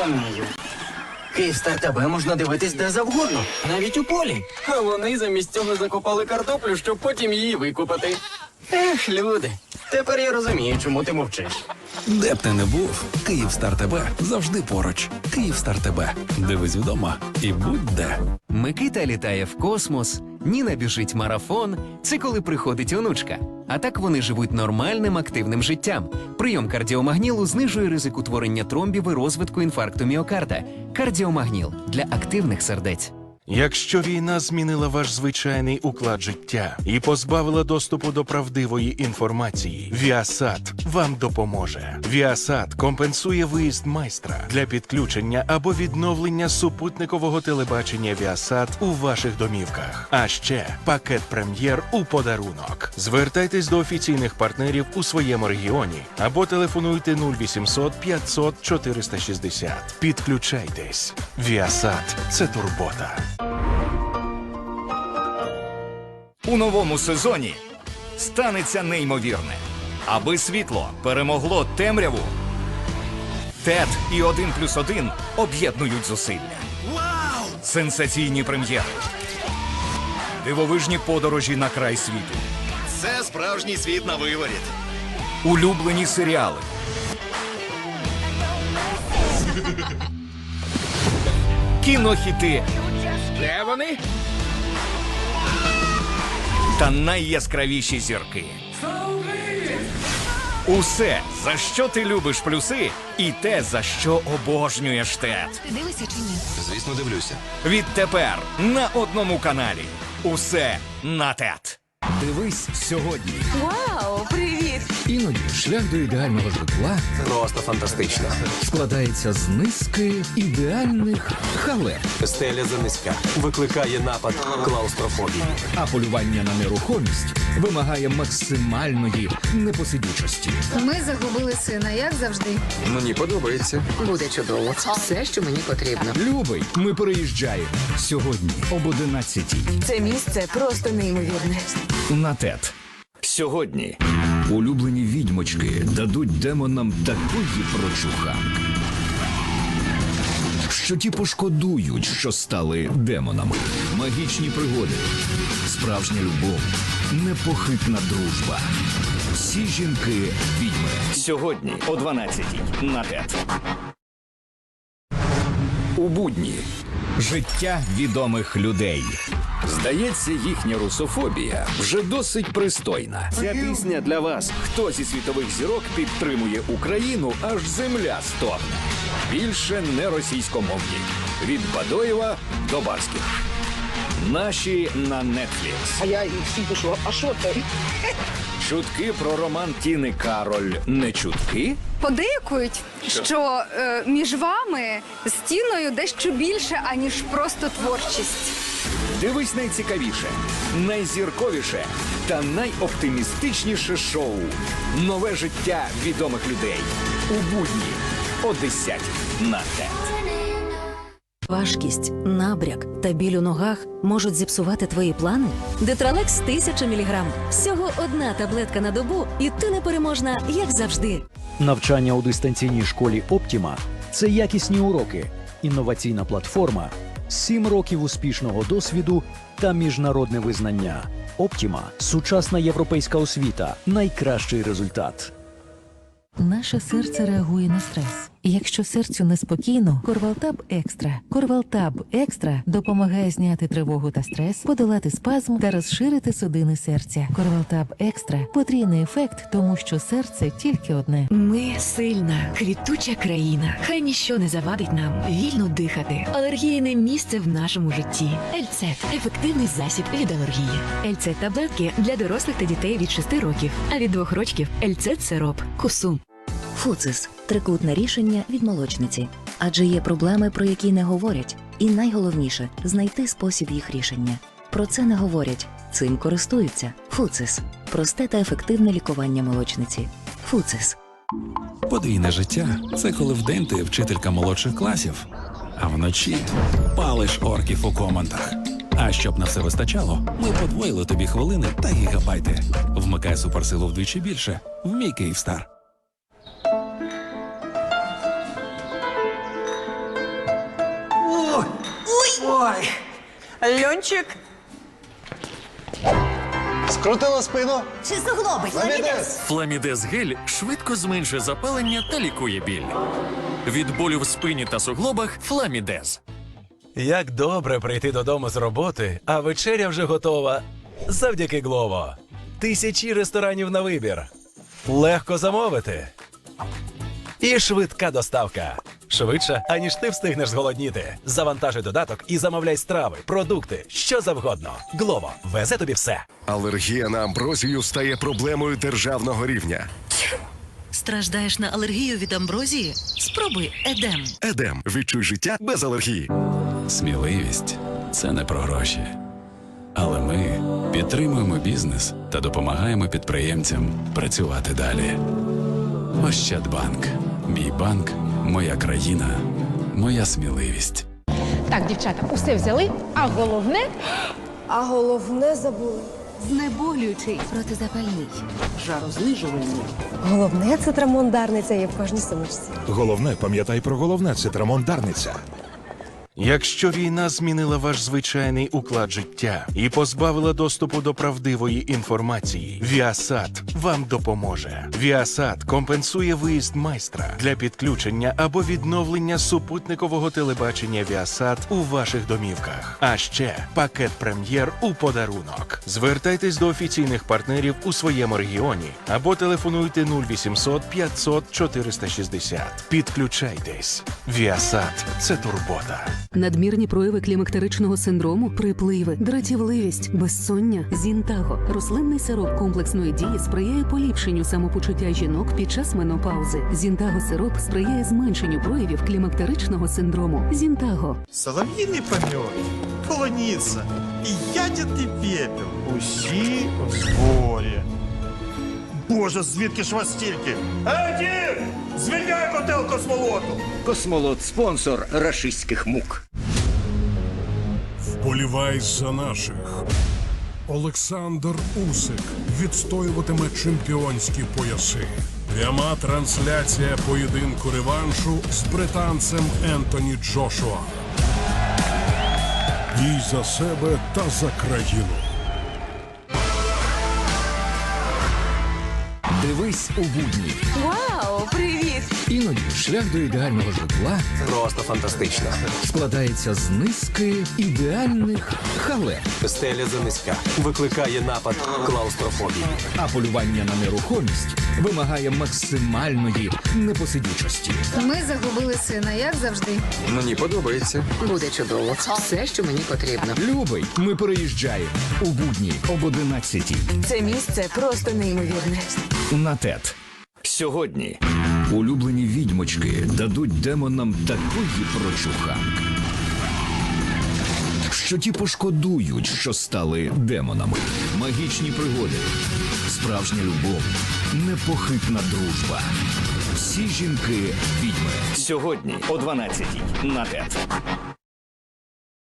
розумію. Київстар тебе можна дивитись де завгодно, навіть у полі. А вони замість цього закопали картоплю, щоб потім її викопати. Ех, люди, тепер я розумію, чому ти мовчиш. Де б ти не був, Київстар тебе завжди поруч. Київстар тебе. Дивись вдома і будь де. Микита літає в космос, Ніна біжить марафон. Це коли приходить онучка. А так вони живуть нормальним активним життям. Прийом кардіомагнілу знижує ризик утворення тромбів і розвитку інфаркту міокарда. Кардіомагніл для активних сердець. Якщо війна змінила ваш звичайний уклад життя і позбавила доступу до правдивої інформації, Віасат вам допоможе. Віасат компенсує виїзд майстра для підключення або відновлення супутникового телебачення Віасат у ваших домівках. А ще пакет прем'єр у подарунок. Звертайтесь до офіційних партнерів у своєму регіоні або телефонуйте 0800 500 460. Підключайтесь. Віасат це турбота. У новому сезоні станеться неймовірне. Аби світло перемогло темряву. Тед і 1 плюс 1 об'єднують зусилля. Вау! Сенсаційні прем'єри. Дивовижні подорожі на край світу. Це справжній світ на виворіт. Улюблені серіали. Кінохіти. Вони? Та найяскравіші зірки. Усе, за що ти любиш плюси, і те, за що обожнюєш тет. Ти дивишся чи ні? Звісно, дивлюся. Відтепер на одному каналі. Усе на тет. Дивись сьогодні. Вау, привіт! Іноді шлях до ідеального житла Просто фантастично. складається з низки ідеальних халеп. Стеля занизька. Викликає напад клаустрофобії. А полювання на нерухомість вимагає максимальної непосидючості. Ми загубили сина, як завжди. Мені подобається. Буде чудово. Все, що мені потрібно. Любий, ми переїжджаємо сьогодні об 11 Це місце просто неймовірне. На тет. Сьогодні Улюблені відьмочки дадуть демонам такої прочуханки, що ті пошкодують, що стали демонами. Магічні пригоди, справжня любов, непохитна дружба. Всі жінки відьми. Сьогодні о 12 на ТЕТ. У будні. Життя відомих людей. Здається, їхня русофобія вже досить пристойна. Ця пісня для вас. Хто зі світових зірок підтримує Україну, аж земля стогне. Більше не російськомовні. Від Бадоєва до Барських. Наші на Netflix. А я всім пишу, а що це? Чутки про роман Тіни Кароль не чутки? Подейкують, що е, між вами стіною дещо більше, аніж просто творчість. Дивись найцікавіше, найзірковіше та найоптимістичніше шоу. Нове життя відомих людей у будні о 10 на ТЕТ. Важкість, набряк та біль у ногах можуть зіпсувати твої плани. Детралекс 1000 мг. Всього одна таблетка на добу, і ти непереможна, як завжди. Навчання у дистанційній школі Оптіма це якісні уроки, інноваційна платформа, 7 років успішного досвіду та міжнародне визнання. Оптіма сучасна європейська освіта, найкращий результат. Наше серце реагує на стрес. Якщо серцю неспокійно, Корвалтаб Екстра. Корвалтаб Екстра допомагає зняти тривогу та стрес, подолати спазм та розширити судини серця. Корвалтаб Екстра потрійний ефект, тому що серце тільки одне. Ми сильна, квітуча країна. Хай ніщо не завадить нам вільно дихати. Алергійне місце в нашому житті. Ельцет ефективний засіб від алергії. Ельцет таблетки для дорослих та дітей від 6 років, а від 2 років Ельцет сироп. Кусум. Фуцис трикутне рішення від молочниці. Адже є проблеми, про які не говорять. І найголовніше знайти спосіб їх рішення. Про це не говорять, цим користуються. Фуцис просте та ефективне лікування молочниці. Фуцис. Подвійне життя це коли вдень ти вчителька молодших класів, а вночі палиш орків у командах. А щоб на все вистачало, ми подвоїли тобі хвилини та гігабайти. Вмикай суперсилу вдвічі більше в мій Київстар. Ой, Льончик. Скрутила спину. Чи суглоби? Фламідез гель швидко зменшує запалення та лікує біль. Від болю в спині та суглобах Фламідез. Як добре прийти додому з роботи, а вечеря вже готова. Завдяки Глово. Тисячі ресторанів на вибір. Легко замовити. І швидка доставка. Швидше, аніж ти встигнеш зголодніти. Завантажуй додаток і замовляй страви, продукти, що завгодно. Глово везе тобі все. Алергія на амброзію стає проблемою державного рівня. Страждаєш на алергію від амброзії? Спробуй Едем. Едем. Відчуй життя без алергії. Сміливість це не про гроші. Але ми підтримуємо бізнес та допомагаємо підприємцям працювати далі. Ощадбанк. Мій банк, моя країна, моя сміливість. Так, дівчата, усе взяли, а головне А головне забули. Знеболюючий протизапальний. Жарознижувальний. Головне це трамондарниця є в кожній сумочці. Головне, пам'ятай про головне, це трамондарниця. Якщо війна змінила ваш звичайний уклад життя і позбавила доступу до правдивої інформації, Віасат вам допоможе. Віасат компенсує виїзд майстра для підключення або відновлення супутникового телебачення Віасат у ваших домівках. А ще пакет прем'єр у подарунок. Звертайтесь до офіційних партнерів у своєму регіоні або телефонуйте 0800 500 460. Підключайтесь. Віасат це турбота. Надмірні прояви клімактеричного синдрому, припливи, дратівливість, безсоння, зінтаго. Рослинний сироп комплексної дії сприяє поліпшенню самопочуття жінок під час менопаузи. Зінтаго сироп сприяє зменшенню проявів клімактеричного синдрому. Зінтаго. Солов'їний помет, полуниця і ядерний пепел. Усі в зборі. Боже, звідки ж вас стільки? Ей, дід! Звільняй котел космолоту! Космолот спонсор рашистських мук. Вболівай за наших. Олександр Усик відстоюватиме чемпіонські пояси. Пряма трансляція поєдинку реваншу з британцем Ентоні Джошуа. Бій за себе та за країну. Дивись у будні. Вау, привіт! Іноді шлях до ідеального житла Просто фантастично. складається з низки ідеальних халеп. Стеля занизька. Викликає напад клаустрофобії. А полювання на нерухомість вимагає максимальної непосидючості. Ми загубили сина, як завжди. Мені подобається. Буде чудово. Все, що мені потрібно. Любий, ми переїжджаємо у будні об 11 Це місце просто неймовірне. на ТЕТ. Сьогодні улюблені відьмочки дадуть демонам такої прочуханки, що ті пошкодують, що стали демонами. Магічні пригоди, справжня любов, непохитна дружба. Всі жінки відьми. Сьогодні о 12 на ТЕТ.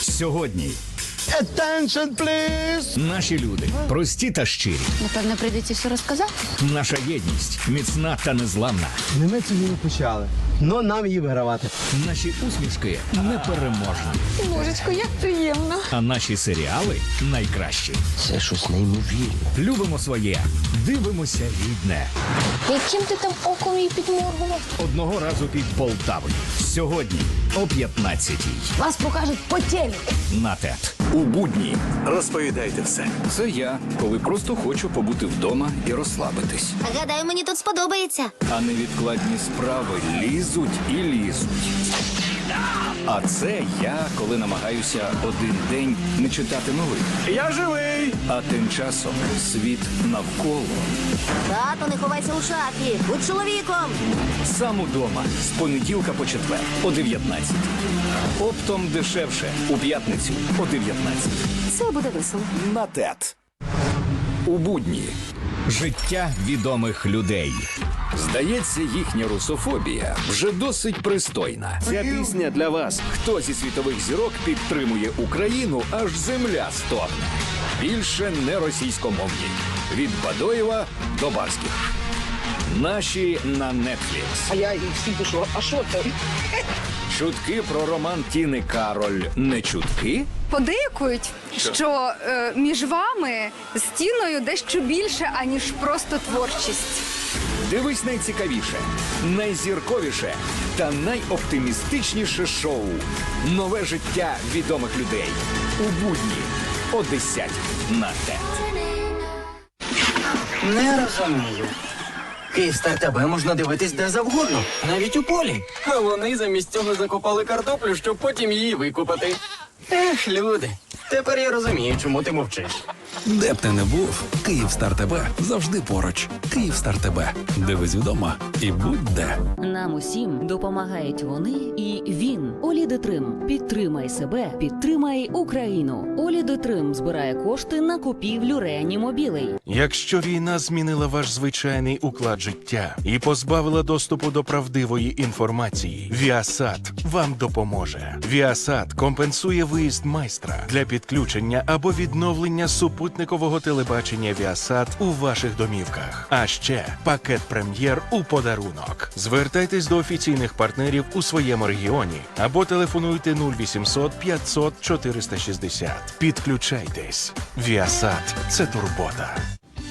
Сьогодні Attention, please! наші люди прості та щирі. Напевно, прийдеться все розказати. Наша єдність міцна та незламна. Не ми цю почали, но нам її вигравати. Наші усмішки непереможні. Божечко, як приємно. А наші серіали найкращі. Це щось неймовірне. Любимо своє, дивимося рідне. Яким ти там оком її підморгував? Одного разу під Полтавою. Сьогодні о 15-й. Вас покажуть по телеку. На ТЕТ. У будні. Розповідайте все. Це я, коли просто хочу побути вдома і розслабитись. Гадаю, мені тут сподобається. А невідкладні справи лізуть і лізуть. А це я, коли намагаюся один день не читати новин. Я живий! А тим часом світ навколо Тато, не ховайся у шафі. Будь чоловіком. сам удома з понеділка по четвер о 19. Оптом дешевше у п'ятницю о 19. Це буде весело. На ТЕТ. У будні. Життя відомих людей. Здається, їхня русофобія вже досить пристойна. Ця пісня для вас. Хто зі світових зірок підтримує Україну, аж земля стогне. Більше не російськомовні. Від Бадоєва до Барських. Наші на Netflix. А я їх всім пишу, а що це? Чутки про роман Тіни Кароль не чутки? Подейкують, що е, між вами стіною дещо більше, аніж просто творчість. Дивись найцікавіше, найзірковіше та найоптимістичніше шоу. Нове життя відомих людей у будні о 10 на ТЕТ. Не розумію. Київстар тебе можна дивитись де завгодно, навіть у полі. А вони замість цього закопали картоплю, щоб потім її викопати. Ех, люди, тепер я розумію, чому ти мовчиш. Де б ти не був, Київстар тебе завжди поруч. Київстар тебе. Дивись вдома і будь де. Нам усім допомагають вони і він. Олідетрим. Підтримай себе, підтримай Україну. Олідетрим збирає кошти на купівлю реанімобілей. Якщо війна змінила ваш звичайний уклад життя і позбавила доступу до правдивої інформації, Віасат вам допоможе. Віасат компенсує виїзд майстра для підключення або відновлення супутникового телебачення Віасад у ваших домівках. А ще пакет прем'єр у подарунок. Звертайтесь до офіційних партнерів у своєму регіоні або телефонуйте 0800 500 460. Підключайтесь. Віасад це турбота.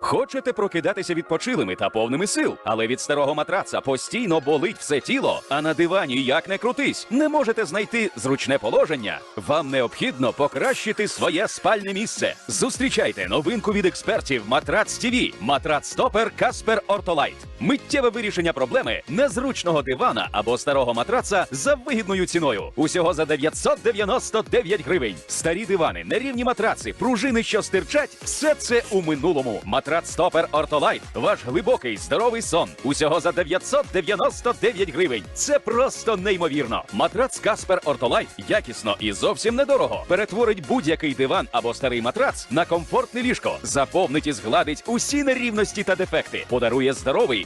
Хочете прокидатися відпочилими та повними сил, але від старого матраца постійно болить все тіло, а на дивані як не крутись, не можете знайти зручне положення. Вам необхідно покращити своє спальне місце. Зустрічайте новинку від експертів Матрац ТВ Матрац Стопер Каспер Ортолайт. Миттєве вирішення проблеми незручного дивана або старого матраца за вигідною ціною. Усього за 999 гривень. Старі дивани, нерівні матраци, пружини, що стирчать, все це у минулому. Матрац Стопер Ортолайт. Ваш глибокий здоровий сон. Усього за 999 гривень. Це просто неймовірно. Матрац Каспер Ортолайт якісно і зовсім недорого. Перетворить будь-який диван або старий матрац на комфортне ліжко. Заповнить і згладить усі нерівності та дефекти. Подарує здоровий,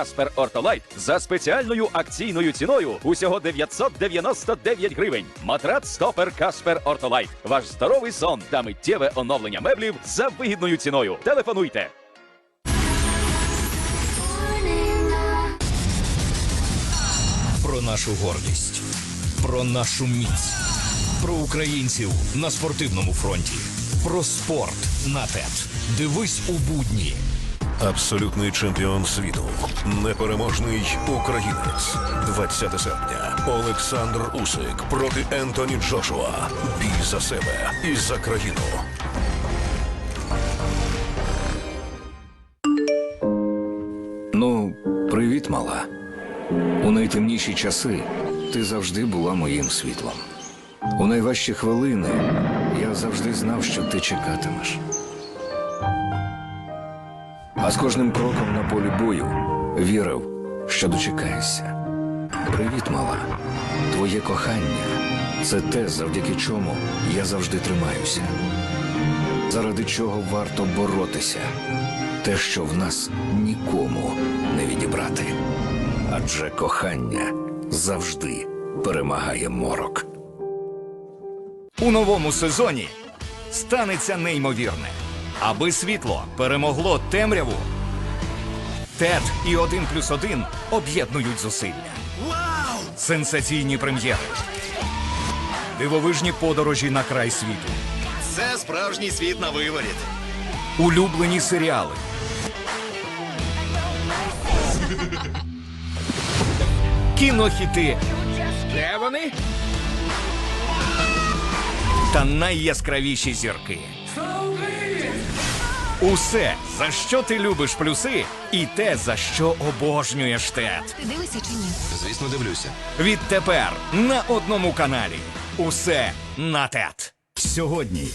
Каспер Ортолайт за спеціальною акційною ціною усього 999 гривень. Матрац стопер Каспер Ортолайт. Ваш здоровий сон та миттєве оновлення меблів за вигідною ціною. Телефонуйте. Про нашу гордість, про нашу міць, про українців на спортивному фронті, про спорт на ТЕТ. Дивись у будні. Абсолютний чемпіон світу. Непереможний українець. 20 серпня. Олександр Усик проти Ентоні Джошуа. Бій за себе і за країну. Ну, привіт, мала. У найтемніші часи Ти завжди була моїм світлом. У найважчі хвилини я завжди знав, що ти чекатимеш. А з кожним кроком на полі бою вірив, що дочекаєшся. Привіт, мала. Твоє кохання це те, завдяки чому я завжди тримаюся. Заради чого варто боротися. Те, що в нас нікому не відібрати. Адже кохання завжди перемагає морок. У новому сезоні станеться неймовірне. Аби світло перемогло темряву. Тед і 1 плюс 1 об'єднують зусилля. Сенсаційні прем'єри. Дивовижні подорожі на край світу. Це справжній світ на виворіт. Улюблені серіали. Кінохіти. Де вони? Та найяскравіші зірки. Усе, за що ти любиш плюси, і те, за що обожнюєш тет. Ти дивишся чи ні? Звісно, дивлюся. Відтепер на одному каналі. Усе на тет. Сьогодні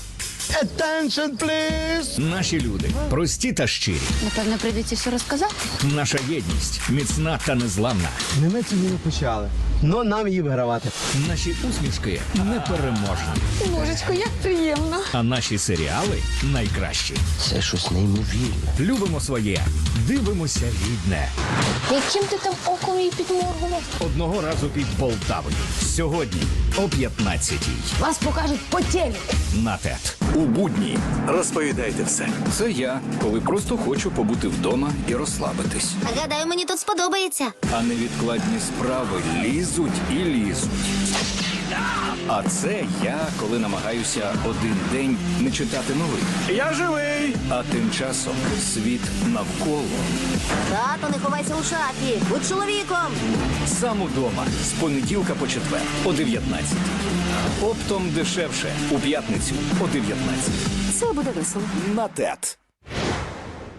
Attention, please! наші люди прості та щирі. Напевно, прийдеться все розказати. Наша єдність міцна та незламна. Не ми цю війну почали. Ну нам її вигравати. Наші усмішки непереможні. Божечко, як приємно. А наші серіали найкращі. Це щось неймовірне. Любимо своє, дивимося рідне. Яким ти там оком її підморгував? Одного разу під Полтавою. Сьогодні о 15-й. Вас покажуть по телеку. На ТЕТ. У будні. Розповідайте все. Це я, коли просто хочу побути вдома і розслабитись. Гадаю, мені тут сподобається. А невідкладні справи лізуть і лізуть. А це я, коли намагаюся один день не читати новин. Я живий! А тим часом світ навколо Тато, не ховайся у шафі. Будь чоловіком. Сам удома з понеділка по четвер о 19. оптом дешевше у п'ятницю о 19. Це буде весело. На ТЕТ.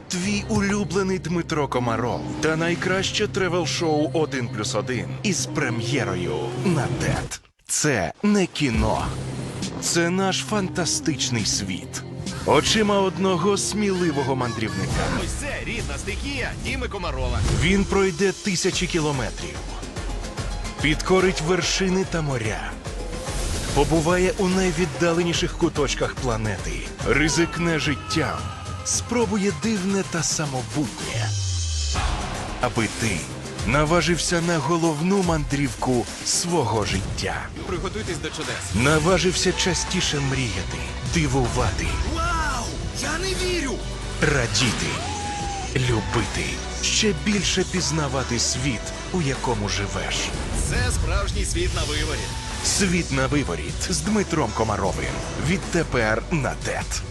Твій улюблений Дмитро Комаров та найкраще тревел-шоу «1 плюс 1» із прем'єрою на ТЕТ. Це не кіно. Це наш фантастичний світ. Очима одного сміливого мандрівника. Ось це рідна стихія Діми Комарова. Він пройде тисячі кілометрів, підкорить вершини та моря, побуває у найвіддаленіших куточках планети, ризикне життям, спробує дивне та самобутнє. Аби ти наважився на головну мандрівку свого життя. Приготуйтесь до чудес. Наважився частіше мріяти, дивувати, Вау! Я не вірю! радіти, любити, ще більше пізнавати світ, у якому живеш. Це справжній світ на виворіт. Світ на виворіт з Дмитром Комаровим. Відтепер на ТЕТ.